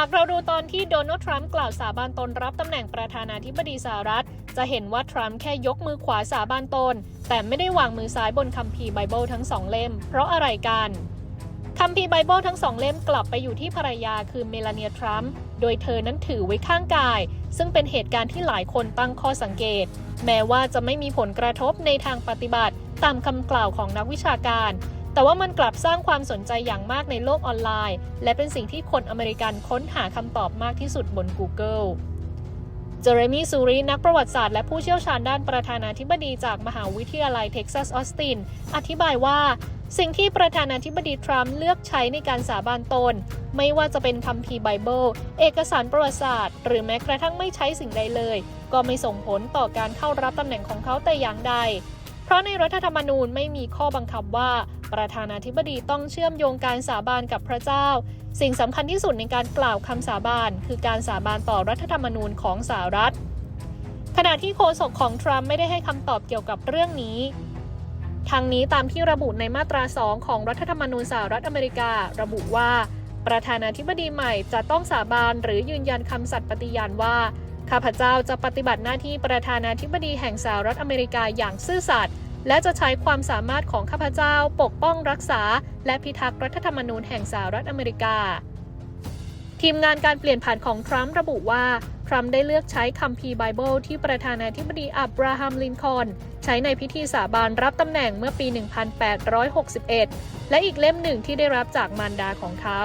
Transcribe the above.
ากเราดูตอนที่โดนัลด์ทรัมป์กล่าวสาบานตนรับตำแหน่งประธานาธิบดีสหรัฐ จะเห็นว่าทรัมป์แค่ยกมือขวาสาบานตน แต่ไม่ได้วางมือซ้ายบนคัมภีร์ไบเบิลทั้งสองเล่ม เพราะอะไรกันคัมภีร์ไบเบิลทั้งสองเล่มกลับไปอยู่ที่ภรรยาคือเมลานียทรัมป์โดยเธอนั้นถือไว้ข้างกาย ซึ่งเป็นเหตุการณ์ที่หลายคนตั้งข้อสังเกต แม้ว่าจะไม่มีผลกระทบในทางปฏิบัติ ตามคำกล่าวของนักวิชาการ แต่ว่ามันกลับสร้างความสนใจอย่างมากในโลกออนไลน์ และเป็นสิ่งที่คนอเมริกันค้นหาคำตอบมากที่สุดบน Google เจอเรมีซูรีนักประวัติศาสตร์และผู้เชี่ยวชาญด้านประธานาธิบดีจากมหาวิทยาลัยเท็กซัสออสติน อธิบายว่า สิ่งที่ประธานาธิบดีทรัมป์เลือกใช้ในการสาบานตน ไม่ว่าจะเป็นคัมภีร์ไบเบิล เอกสารประวัติศาสตร์ หรือแม้กระทั่งไม่ใช้สิ่งใดเลย ก็ไม่ส่งผลต่อการเข้ารับตำแหน่งของเขาแต่อย่างใด เพราะในรัฐธรรมนูญไม่มีข้อบังคับว่า ประธานาธิบดีต้องเชื่อมโยงการสาบานกับพระเจ้า สิ่งสำคัญที่สุดในการกล่าวคำสาบาน คือการสาบานต่อรัฐธรรมนูญของสหรัฐ ขณะที่โฆษกของทรัมป์ไม่ได้ให้คำตอบเกี่ยวกับเรื่องนี้ทางนี้ตามที่ระบุในมาตรา 2 ของรัฐธรรมนูญสหรัฐอเมริการะบุว่า ประธานาธิบดีใหม่จะต้องสาบานหรือยืนยันคำสัตย์ปฏิญาณว่า ข้าพเจ้าจะปฏิบัติหน้าที่ประธานาธิบดีแห่งสหรัฐอเมริกาอย่างซื่อสัตย์ และจะใช้ความสามารถของข้าพเจ้าปกป้องรักษา และพิทักษ์รัฐธรรมนูญแห่งสหรัฐอเมริกา ทีมงานการเปลี่ยนผ่านของทรัมป์ระบุว่า ทรัมป์ได้เลือกใช้คัมภีร์ไบเบิลที่ประธานาธิบดีอับราฮัมลินคอนใช้ในพิธีสาบานรับตำแหน่งเมื่อปี 1861 และอีกเล่มหนึ่งที่ได้รับจากมารดาของเขา